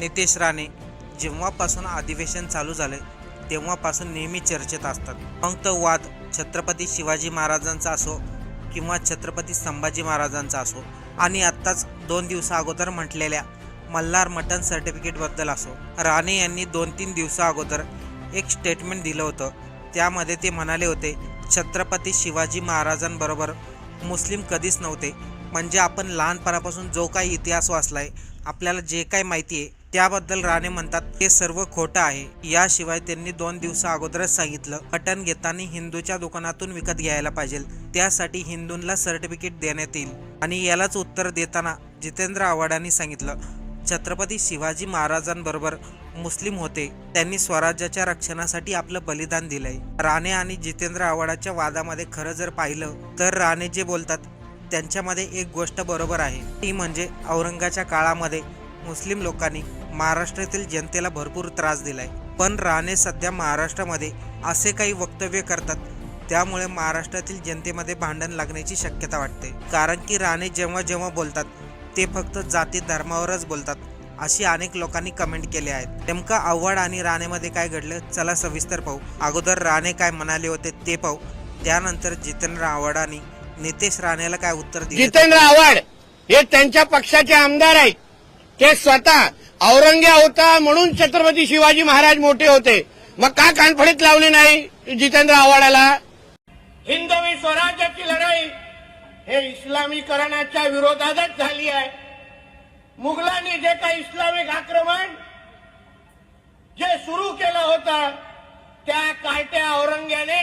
नितेश राणे जेव्हापासून अधिवेशन चालू झाले तेव्हापासून नेहमी चर्चेत असतात. फक्त वाद छत्रपती शिवाजी महाराजांचा असो किंवा छत्रपती संभाजी महाराजांचा असो आणि आत्ताच दोन दिवसा अगोदर म्हटलेल्या मल्हार मटन सर्टिफिकेटबद्दल असो राणे यांनी दोन तीन दिवसा अगोदर एक स्टेटमेंट दिलं होतं. त्यामध्ये ते म्हणाले होते छत्रपती शिवाजी महाराजांबरोबर मुस्लिम कधीच नव्हते. म्हणजे आपण लहानपणापासून जो काही इतिहास वाचला आहे आपल्याला जे काही माहिती आहे त्याबद्दल राणे म्हणतात ते सर्व खोटं आहे. याशिवाय त्यांनी दोन दिवसा अगोदरच सांगितलं मटण घेताना हिंदूच्या दुकानातून विकत घ्यायला पाहिजे. त्यासाठी हिंदूंना सर्टिफिकेट देण्यात येईल. आणि यालाच उत्तर देताना जितेंद्र आव्हाडांनी सांगितलं छत्रपती शिवाजी महाराजांबरोबर मुस्लिम होते. त्यांनी स्वराज्याच्या रक्षणासाठी आपलं बलिदान दिलंय. राणे आणि जितेंद्र आव्हाडाच्या वादामध्ये खरं जर पाहिलं तर राणे जे बोलतात त्यांच्यामध्ये एक गोष्ट बरोबर आहे. ती म्हणजे औरंगाच्या काळामध्ये मुस्लिम लोकांनी महाराष्ट्रातील जनतेला भरपूर त्रास दिलाय. पण राणे सध्या महाराष्ट्रामध्ये असे काही वक्तव्य करतात त्यामुळे महाराष्ट्रातील जनतेमध्ये भांडण लागण्याची शक्यता वाटते. कारण की राणे जेव्हा जेव्हा बोलतात ते फक्त जाती धर्मावरच बोलतात अशी अनेक लोकांनी कमेंट केले आहेत. नेमकं आव्हाड आणि राणेमध्ये काय घडलं चला सविस्तर पाहू. अगोदर राणे काय म्हणाले होते ते पाहू. त्यानंतर जितेंद्र आव्हाड आणि नितेश राणेला काय उत्तर दिले? जितेंद्र आव्हाड हे त्यांच्या पक्षाचे आमदार आहेत. ते स्वतः औरंग्या होता म्हणून छत्रपती शिवाजी महाराज मोठे होते. मग का कानफडीत लावले नाही जितेंद्र आव्हाडाला? हिंदवी स्वराज्याची लढाई हे इस्लामीकरणाच्या विरोधातच झाली आहे. मुघलांनी जे काही इस्लामिक आक्रमण जे सुरू केलं होतं त्या कार्ट्या औरंग्याने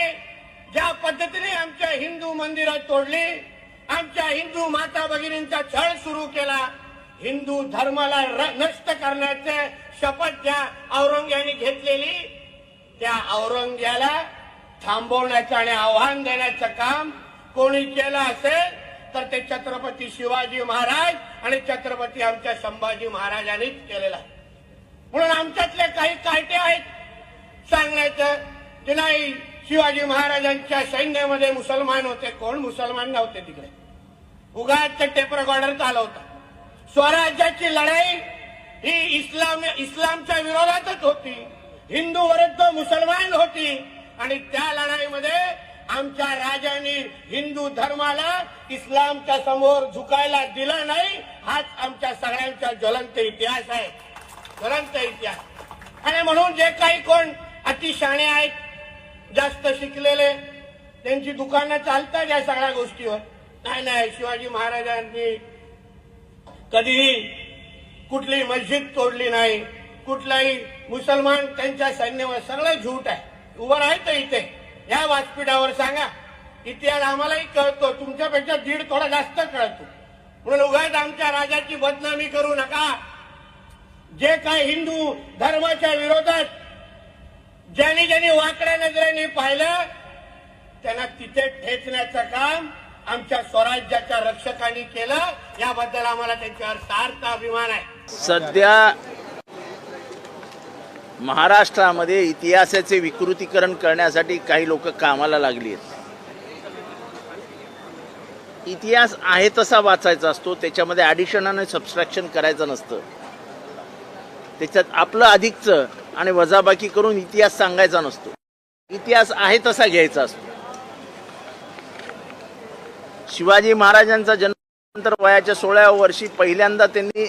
ज्या पद्धतीने आमच्या हिंदू मंदिरं तोडली आमच्या हिंदू माता भगिनींचा छळ सुरू केला हिंदू धर्माला नष्ट करण्याचे शपथ ज्या औरंग्याने घेतलेली त्या औरंग्याला थांबवण्याचं आणि आव्हान देण्याचं काम कोणी केलं असेल तर ते छत्रपती शिवाजी महाराज आणि छत्रपती आमच्या संभाजी महाराजांनीच केलेलं आहे. म्हणून आमच्यातले काही कायटे आहेत. सांगण्याचं की नाही शिवाजी महाराजांच्या सैन्यामध्ये मुसलमान होते. कोण? मुसलमान नव्हते तिकडे. उगाच टेपर गॉर्डर चालवता स्वराज्याची लढाई ही इस्लाम इस्लामच्या विरोधातच होती. हिंदू विरुद्ध मुसलमान होती. आणि त्या लढाईमध्ये आमच्या राजांनी हिंदू धर्माला इस्लामच्या समोर झुकायला दिलं नाही. हाच आमच्या सगळ्यांचा ज्वलंत इतिहास आहे. ज्वलंत इतिहास. आणि म्हणून जे काही कोण अतिशाणे आहेत जास्त शिकलेले त्यांची दुकानं चालतात या सगळ्या गोष्टीवर. नाही नाही शिवाजी महाराजांनी कधीही कुठली मस्जिद तोडली नाही. कुठलाही मुसलमान त्यांच्या सैन्यावर सगळं झूट आहे. उभं राहायचं इथे या व्यासपीठावर सांगा. इतिहास आम्हालाही कळतो. तुमच्यापेक्षा दीड थोडा जास्त कळतो. म्हणून उगाच आमच्या राजाची बदनामी करू नका. जे काही हिंदू धर्माच्या विरोधात ज्यांनी ज्यांनी वाकड्या नजरेने पाहिलं त्यांना तिथे ठेचण्याचं काम आमच्या स्वराज्याच्या रक्षकांनी केलं. याबद्दल आम्हाला त्यांच्यावर सार्थ अभिमान आहे. सध्या महाराष्ट्रामध्ये इतिहासाचे विकृतीकरण करण्यासाठी काही लोक कामाला लागली आहेत. इतिहास आहे तसा वाचायचा असतो त्याच्यामध्ये ॲडिशन आणि सबस्ट्रॅक्शन करायचं नसतं. त्याच्यात आपलं अधिकचं आणि वजाबाकी करून इतिहास सांगायचा नसतो. इतिहास आहे तसा घ्यायचा असतो. शिवाजी महाराजांचा जन्मानंतर वयाच्या सोळाव्या वर्षी पहिल्यांदा त्यांनी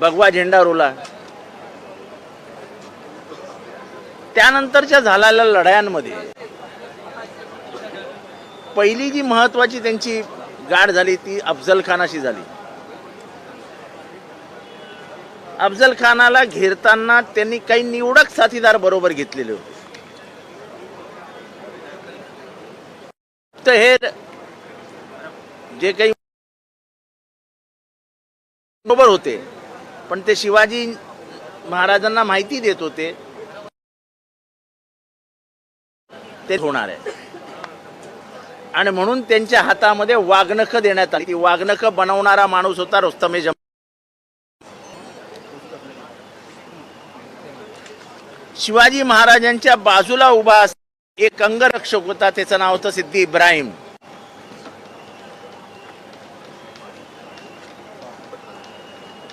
भगवा झेंडा रोला त्यानंतरच्या झालेल्या लढायांमध्ये पहिली जी महत्वाची त्यांची गाठ झाली ती अफजल खानाशी झाली. अफजल खानाला घेरताना त्यांनी काही निवडक साथीदार बरोबर घेतलेले होते. तर हे जे काही बरोबर होते. पण ते शिवाजी महाराजांना माहिती देत होते. ते होणार आहे. आणि म्हणून त्यांच्या हातामध्ये वाघनख देण्यात आली. ती वाघनख बनवणारा माणूस होता रोस्तमे जम शिवाजी महाराजांच्या बाजूला उभा एक अंगरक्षक होता. त्याचं नाव होतं सिद्धी इब्राहिम.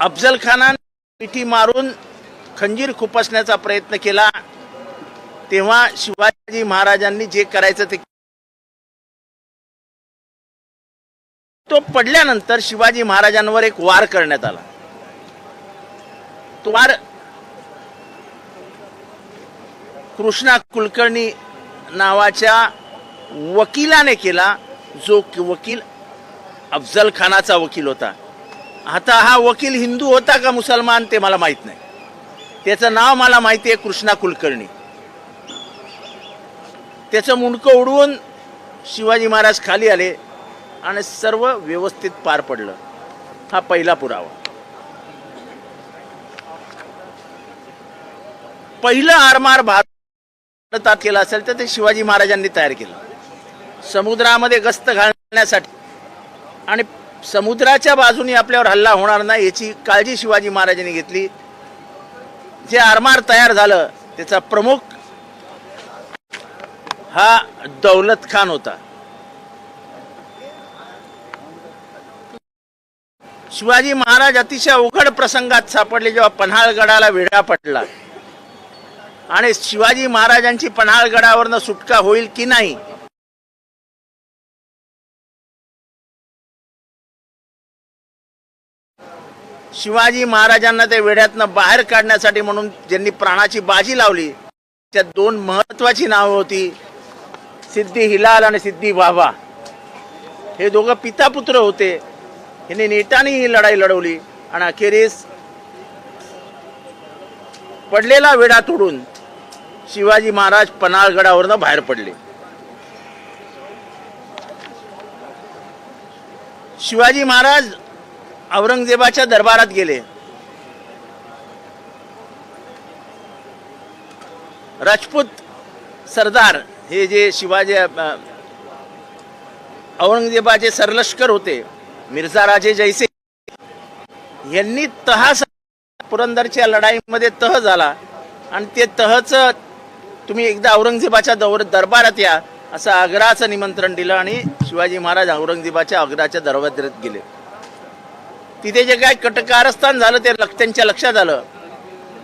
अफजल खानाने पिठी मारून खंजीर खुपसण्याचा प्रयत्न केला. तेव्हा शिवाजी महाराजांनी जे करायचं ते तो पडल्यानंतर शिवाजी महाराजांवर एक वार करण्यात आला. तो वार कृष्णा कुलकर्णी नावाच्या वकिलाने केला. जो वकील अफजल खानाचा वकील होता. आता हा वकील हिंदू होता का मुसलमान ते मला माहीत नाही. त्याचं नाव मला माहिती आहे कृष्णा कुलकर्णी. त्याचं मुंडकं उडवून शिवाजी महाराज खाली आले आणि सर्व व्यवस्थित पार पडलं. हा पहिला पुरावा. पहिलं आरमार भारतात केलं असेल तर ते शिवाजी महाराजांनी तयार केलं. समुद्रामध्ये गस्त घालण्यासाठी आणि समुद्राच्या बाजूने आपल्यावर हल्ला होणार नाही याची काळजी शिवाजी महाराजांनी घेतली. जे आरमार तयार झालं त्याचा प्रमुख हा दौलत खान होता. शिवाजी महाराज अतिशय अवघड प्रसंगात सापडले जेव्हा पन्हाळगडाला वेढा पडला. आणि शिवाजी महाराजांची पन्हाळगडावरनं सुटका होईल की नाही शिवाजी महाराजांना त्या वेड्यातनं बाहेर काढण्यासाठी म्हणून ज्यांनी प्राणाची बाजी लावली त्यात दोन महत्वाची नावं होती सिद्धी हिलाल आणि सिद्धी बाबा. हे दोघं पिता पुत्र होते. ह्यांनी नेटाने ही लढाई लढवली आणि अखेरीस पडलेला वेढा तोडून शिवाजी महाराज पन्हाळगडावरनं बाहेर पडले. शिवाजी महाराज औरंगजेबाच्या दरबारात गेले. राजपूत सरदार हे जे शिवाजी औरंगजेबाचे सरलष्कर होते मिर्झा राजे जैसे यांनी तहा पुरंदरच्या लढाईमध्ये तह झाला. आणि ते तहच तुम्ही एकदा औरंगजेबाच्या दौर दरबारात या असं आग्राचं निमंत्रण दिलं आणि शिवाजी महाराज औरंगजेबाच्या आग्राच्या दरबारात गेले. तिथे जे काय कटकारस्थान झालं ते त्यांच्या लक्षात आलं.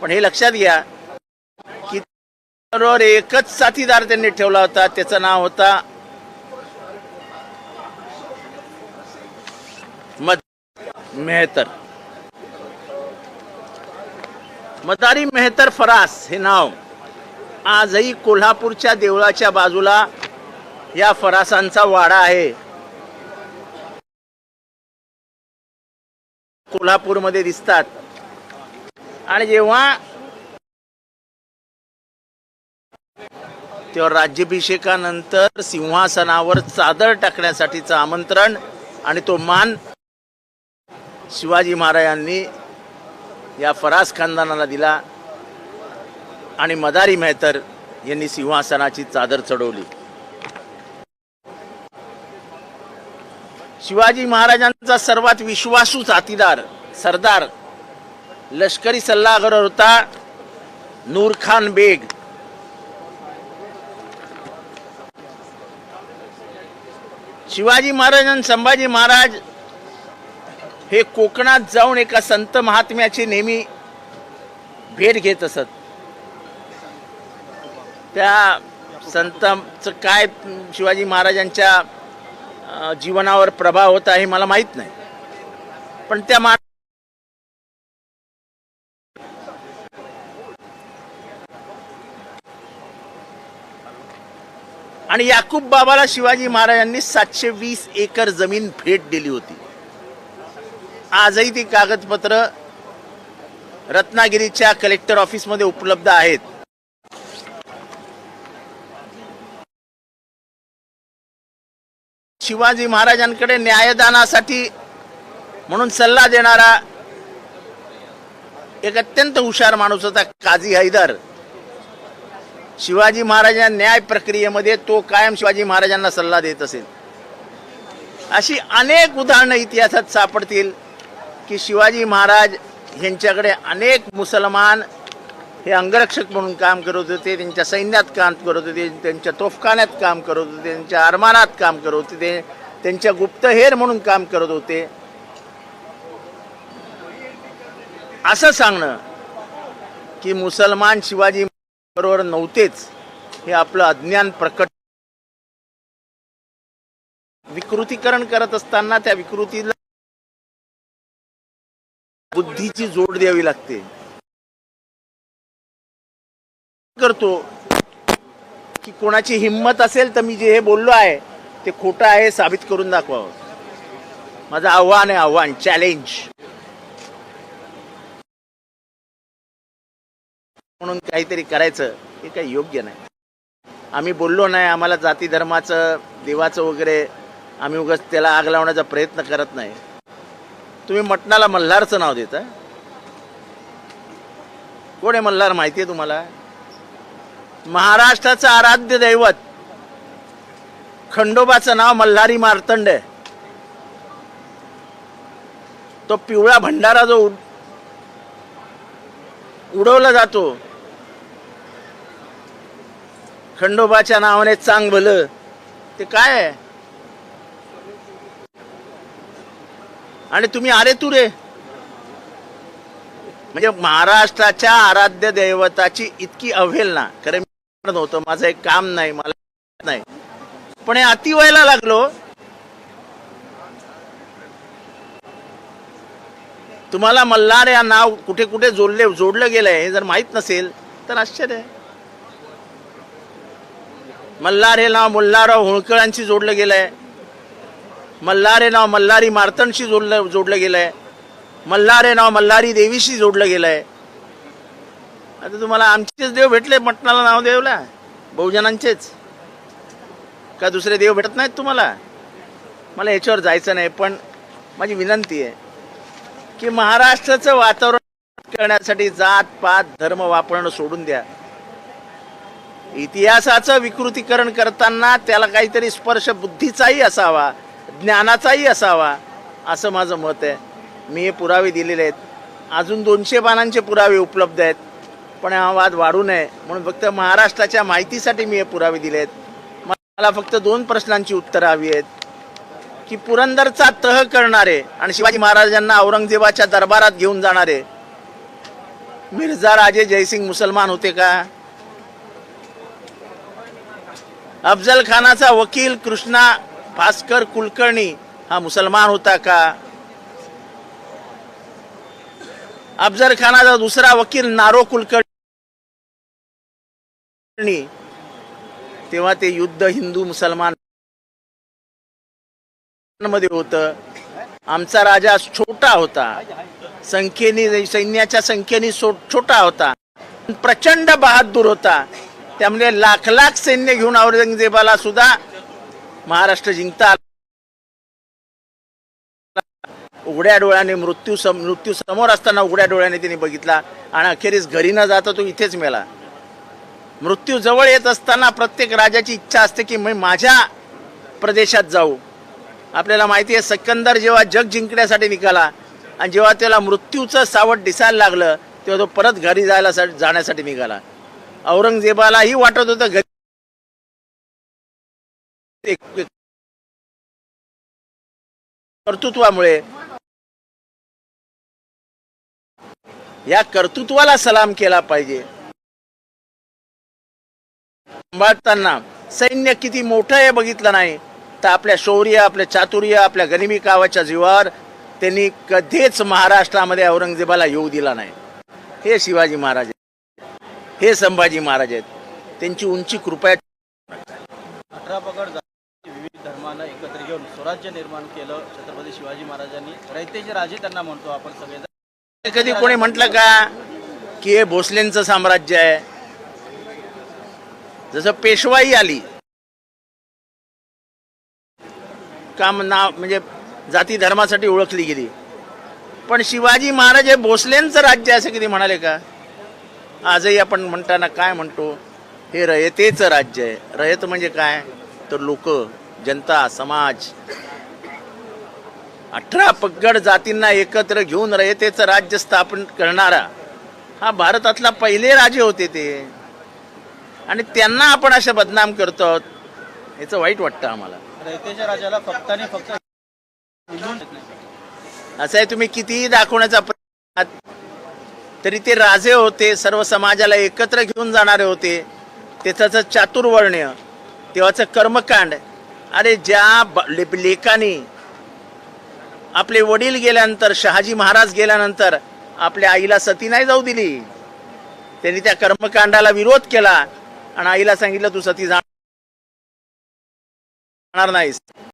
पण हे लक्षात घ्या की बरोबर एकच साथीदार त्यांनी ठेवला होता त्याचं नाव होता मद मेहतर. मदारी मेहतर फरास हे नाव. आजही कोल्हापूरच्या देवळाच्या बाजूला या फरासांचा वाडा आहे. कोल्हापूरमध्ये दिसतात. आणि जेव्हा तेव्हा राज्याभिषेकानंतर सिंहासनावर चादर टाकण्यासाठीचं आमंत्रण आणि तो मान शिवाजी महाराजांनी या फरास खानदानाला दिला आणि मदारी मेहतर यांनी सिंहासनाची चादर चढवली. शिवाजी महाराजांचा सर्वात विश्वासू साथीदार सरदार लष्करी सल्लागार होता नूरखान बेग. शिवाजी महाराज आणि संभाजी महाराज हे कोकणात जाऊन एका संत महात्म्याची नेहमी भेट घेत असत. त्या संतांचं काय शिवाजी महाराजांच्या जीवनावर प्रभाव होत आहे मला माहीत नाही. पण त्या मा आणि याकूब बाबाला शिवाजी महाराजांनी सातशे वीस एकर जमीन भेट दिली होती. आजही ती कागदपत्र रत्नागिरीच्या कलेक्टर ऑफिसमध्ये उपलब्ध आहेत. शिवाजी महाराजांकडे न्यायदानासाठी म्हणून सल्ला देणारा एक अत्यंत हुशार माणूस होता काझी हैदर. शिवाजी महाराजां न्याय प्रक्रियेमध्ये तो कायम शिवाजी महाराजांना सल्ला देत असेल. अशी अनेक उदाहरणं इतिहासात सापडतील की शिवाजी महाराज यांच्याकडे अनेक मुसलमान हे अंगरक्षक म्हणून काम करत होते त्यांच्या सैन्यात काम करत होते त्यांच्या तोफखान्यात काम करत होते त्यांच्या अरमानात काम करत होते ते त्यांच्या गुप्तहेर म्हणून काम करत होते. असं सांगणं की मुसलमान शिवाजी बरोबर नव्हतेच हे आपलं अज्ञान प्रकट विकृतीकरण करत असताना त्या विकृतीला बुद्धीची जोड द्यावी लागते. करतो की कोणाची हिंमत असेल तर मी जे हे बोललो आहे ते खोटं आहे साबित करून दाखवावं. माझं आव्हान आहे आव्हान चॅलेंज म्हणून काहीतरी करायचं हे काही योग्य नाही. आम्ही बोललो नाही आम्हाला जाती धर्माचं देवाचं वगैरे आम्ही उगाच त्याला आग लावण्याचा प्रयत्न करत नाही. तुम्ही मटणाला मल्हारचं नाव देता कोण आहे मल्हार? माहिती आहे तुम्हाला? महाराष्ट्राचं आराध्य दैवत. खंडोबाचं नाव मल्हारी मार्तंड आहे. तो पिवळा भंडारा जो उडवला जातो. खंडोबाच्या नावाने चांग भलं ते काय आहे? आणि तुम्ही आरे तुरे म्हणजे महाराष्ट्राच्या आराध्य दैवताची इतकी अवहेलना. खरं मी नव्हतं माझं एक काम नाही मला नाही. पण हे अति व्हायला लागलो. तुम्हाला मल्हार या नाव कुठे कुठे जोडले जोडलं गेलंय हे जर माहीत नसेल तर आश्चर्य आहे. मल्हार हे नाव मल्हारराव होळकरांशी जोडलं गेलंय. मल्हार हे नाव मल्हारी मार्तंडशी जोडलं जोडलं गेलंय. मल्हार हे नाव मल्हारी देवीशी जोडलं गेलंय. आता तुम्हाला आमचेच देव भेटले मटणाला नाव देवला. बहुजनांचेच. का दुसरे देव भेटत नाहीत तुम्हाला? मला याच्यावर जायचं नाही पण माझी विनंती आहे की महाराष्ट्राचं वातावरण करण्यासाठी जात पात धर्म वापरणं सोडून द्या. इतिहासाचं विकृतीकरण करताना त्याला काहीतरी स्पर्श बुद्धीचाही असावा ज्ञानाचाही असावा असं माझं मत आहे. मी हे पुरावे दिलेले आहेत. अजून दोनशे पानांचे पुरावे उपलब्ध आहेत. पण हा वाद वाढू नये म्हणून फक्त महाराष्ट्राच्या माहितीसाठी मी हे पुरावे दिले आहेत मला फक्त दोन प्रश्नांची उत्तरं हवी आहेत. की पुरंदरचा तह करणारे आणि शिवाजी महाराजांना औरंगजेबाच्या दरबारात घेऊन जाणारे मिर्झा राजे जयसिंग मुसलमान होते का? अफजल खानाचा वकील कृष्णा भास्कर कुलकर्णी हा मुसलमान होता का? अफजल खानाचा दुसरा वकील नारो कुलकर्णी तेव्हा ते युद्ध हिंदू मुसलमानमध्ये होतं. आमचा राजा छोटा होता. संख्येने सैन्याच्या संख्येने छोटा होता. प्रचंड बहादूर होता. त्यामुळे लाख लाख सैन्य घेऊन औरंगजेबाला सुद्धा महाराष्ट्र जिंकता आला. उघड्या डोळ्याने मृत्यू सम मृत्यू समोर असताना उघड्या डोळ्याने त्यांनी बघितला. आणि अखेरीस घरी न जाता तो इथेच मेला. मृत्यू जवळ येत असताना प्रत्येक राजाची इच्छा असते की मी माझ्या प्रदेशात जाऊ. आपल्याला माहिती आहे सकंदर जेव्हा जग जिंकण्यासाठी निघाला आणि जेव्हा त्याला मृत्यूचं सावट दिसायला लागलं तेव्हा तो परत घरी जायला सा- जाण्यासाठी निघाला. औरंगजेबालाही वाटत होतं घरी कर्तृत्वामुळे या कर्तृत्वाला सलाम केला पाहिजे. सांभाळताना सैन्य किती मोठं आहे बघितलं नाही तर आपल्या शौर्य आपल्या चातुर्य आपल्या गरिबी कावाच्या जीवावर त्यांनी कधीच महाराष्ट्रामध्ये औरंगजेबाला येऊ दिला नाही. हे शिवाजी महाराज आहेत. हे संभाजी महाराज आहेत. त्यांची उंची कृपया अठरा पगड जाती विविध धर्मांना एकत्र घेऊन स्वराज्य निर्माण केलं. छत्रपती शिवाजी महाराजांनी रयतेचे राजे त्यांना म्हणतो आपण सगळे कधी कोणी म्हटलं का की हे भोसलेंचं साम्राज्य आहे? जसं पेशवाई आली काम नाव म्हणजे जाती धर्मासाठी ओळखली गेली. पण शिवाजी महाराज हे भोसलेंचं राज्य असं कधी म्हणाले का? आजही आपण म्हणताना काय म्हणतो? हे रयतेचं राज्य आहे. रयत म्हणजे काय? तर लोक जनता समाज. अठरा पगड जातींना एकत्र घेऊन रयतेचं राज्य स्थापन करणारा हा भारतातला पहिले राजे होते ते. आणि त्यांना आपण अशा बदनाम करतो आहोत याचं वाईट वाटतं आम्हाला. रयतेच्या राजाला फक्त आणि. असं आहे तुम्ही कितीही दाखवण्याचा प्रयत्न तरी ते राजे होते सर्व समाजाला एकत्र घेऊन जाणारे होते. त्याचं चातुर्वर्ण्य तेव्हाचं कर्मकांड. अरे ज्या ब- ले- लेकानी आपले वडील गेल्यानंतर शहाजी महाराज गेल्यानंतर आपल्या आईला सती नाही जाऊ दिली. त्यांनी त्या कर्मकांडाला विरोध केला. आणि आईला सांगितलं तू सती जाणार नाहीस.